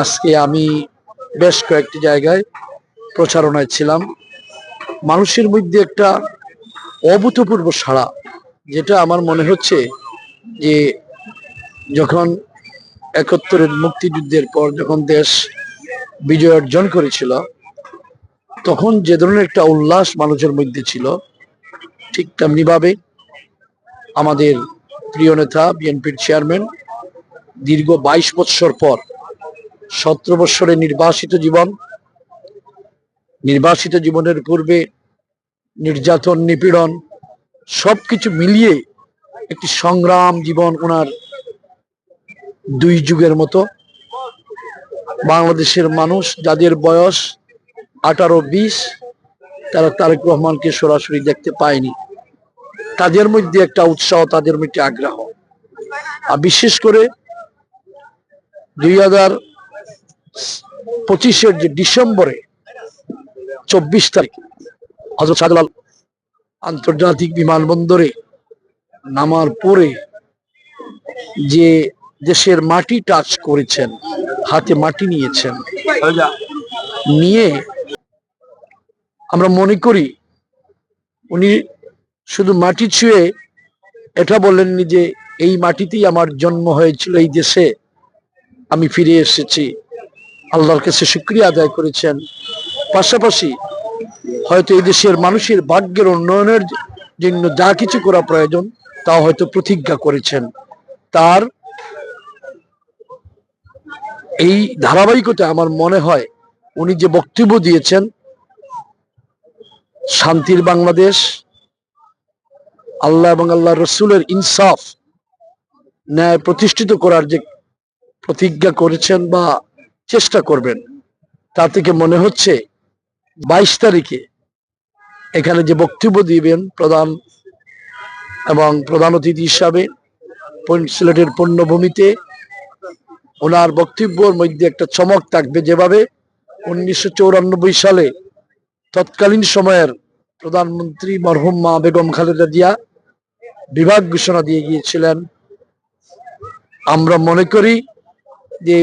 আজকে আমি বেশ কয়েকটি জায়গায় প্রচারণায় ছিলাম। মানুষের মধ্যে একটা অভূতপূর্ব সাড়া, যেটা আমার মনে হচ্ছে যে যখন একাত্তরের মুক্তিযুদ্ধের পর যখন দেশ বিজয় অর্জন করেছিল, তখন যে ধরনের একটা উল্লাস মানুষের মধ্যে ছিল, ঠিক তেমনিভাবে আমাদের প্রিয় নেতা, বিএনপির চেয়ারম্যান, দীর্ঘ বাইশ বৎসর পর সতেরো বৎসরের নির্বাসিত জীবন, নির্বাসিত জীবনের পূর্বে নির্যাতন, নিপীড়ন, সবকিছু মিলিয়ে একটি সংগ্রাম জীবন ওনার দুই যুগের মতো। বাংলাদেশের মানুষ যাদের বয়স আঠারো, বিশ, তারা তারেক রহমানকে সরাসরি দেখতে পায়নি। তাদের মধ্যে একটা উৎসাহ, তাদের মধ্যে আগ্রহ। আর বিশেষ করে দুই হাজার পঁচিশের যে ডিসেম্বরে চব্বিশ তারিখ হজরত শাহজালাল আন্তর্জাতিক বিমানবন্দরে নামার পরে যে দেশের মাটি টাচ করেছেন, হাতে মাটি নিয়েছেন, নিয়ে আমরা মনে করি উনি শুধু মাটি ছুঁয়ে এটা বলেননি যে এই মাটিতেই আমার জন্ম হয়েছিল, এই দেশে আমি ফিরে এসেছি। আল্লাহর কাছে শুক্রিয়া আদায় করেছেন। পাশাপাশি হয়তো এই দেশের মানুষের ভাগ্যের উন্নয়নের জন্য যা কিছু করা প্রয়োজন তা হয়তো প্রতিজ্ঞা করেছেন। তার এই ধারাবাহিকতা আমার মনে হয়, উনি যে বক্তব্য দিয়েছেন, শান্তির বাংলাদেশ, আল্লাহ এবং আল্লাহ রসুলের ইনসাফ, ন্যায় প্রতিষ্ঠিত করার যে প্রতিজ্ঞা করেছেন বা চেষ্টা করবেন। তা থেকে মনে হচ্ছে বাইশ তারিখে এখানে যে বক্তব্য দিবেন প্রধান এবং প্রধান অতিথি হিসাবে সিলেটের পণ্যভূমিতে, ওনার বক্তব্যর মধ্যে একটা চমক থাকবে যেভাবে উনিশশো সালে তৎকালীন সময়ের প্রধানমন্ত্রী মরহুম মা বেগম খালেদা দিয়া বিভাগ ঘোষণা দিয়ে গিয়েছিলেন। আমরা মনে করি যে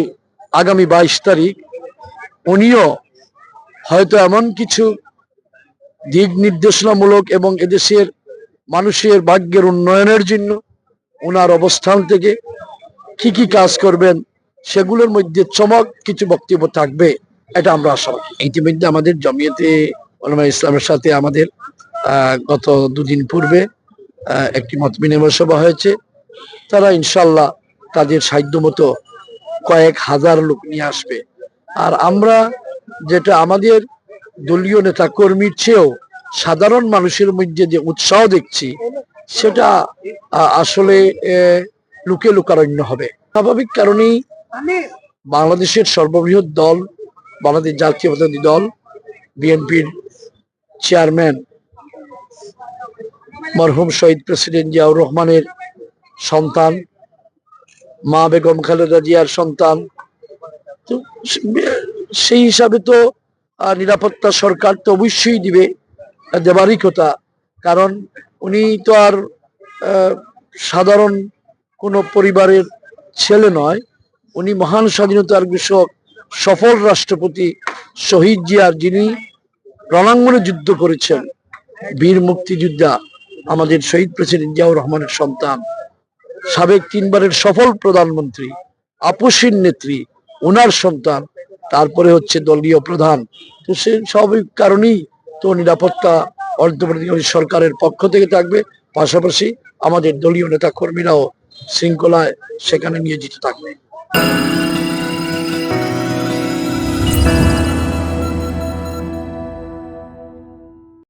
আগামী বাইশ তারিখ, উনিও হয়তো এমন কিছু দিক নির্দেশনামূলক এবং এদেশের মানুষের ভাগ্যের উন্নয়নের জন্য ওনার অবস্থান থেকে কি কি কাজ করবেন, সেগুলোর মধ্যে চমক কিছু বক্তব্য থাকবে, এটা আমরা আশা ইতিমধ্যে আমাদের জমিয়তে ওলামা ইসলামের সাথে আমাদের গত দুদিন পূর্বে একটি মত বিনিময় সভা হয়েছে। তারা ইনশাল্লাহ তাদের সাধ্য মতো কয়েক হাজার লোক নিয়ে আসবে। আর আমরা যেটা আমাদের দলীয় নেতা কর্মীর চেয়েও সাধারণ মানুষের মধ্যে যে উৎসাহ দেখছি, সেটা আসলে লুকে লুকারণ্য হবে। স্বাভাবিক কারণেই বাংলাদেশের সর্ববৃহৎ দল, বাংলাদেশ জাতীয়তাবাদী দল, বিএনপির চেয়ারম্যান মরহুম শহীদ প্রেসিডেন্ট জিয়াউর রহমানের সন্তান মা বেগম খালেদা জিয়ার সন্তান। সেই হিসাবে তো নিরাপত্তা সরকার তো অবশ্যই দিবে দেবারই কথা। কারণ উনি তো আর সাধারণ কোনো পরিবারের ছেলে নয়, উনি মহান স্বাধীনতার কৃষক সফল রাষ্ট্রপতি শহীদ জিয়ার যিনি রণাঙ্গনে যুদ্ধ করেছেন, বীর মুক্তিযোদ্ধা আমাদের শহীদ প্রেসিডেন্ট জিয়াউর রহমানের সন্তান। সাবেক তিনবারের সফল প্রধানমন্ত্রী আপসীন নেত্রী ওনার সন্তান, তারপরে হচ্ছে দলীয় প্রধান। তো সে স্বাভাবিক কারণেই তো নিরাপত্তা অর্থপ্রতিকারী সরকারের পক্ষ থেকে থাকবে। পাশাপাশি আমাদের দলীয় নেতা কর্মীরাও শৃঙ্খলায় সেখানে নিয়োজিত থাকবে।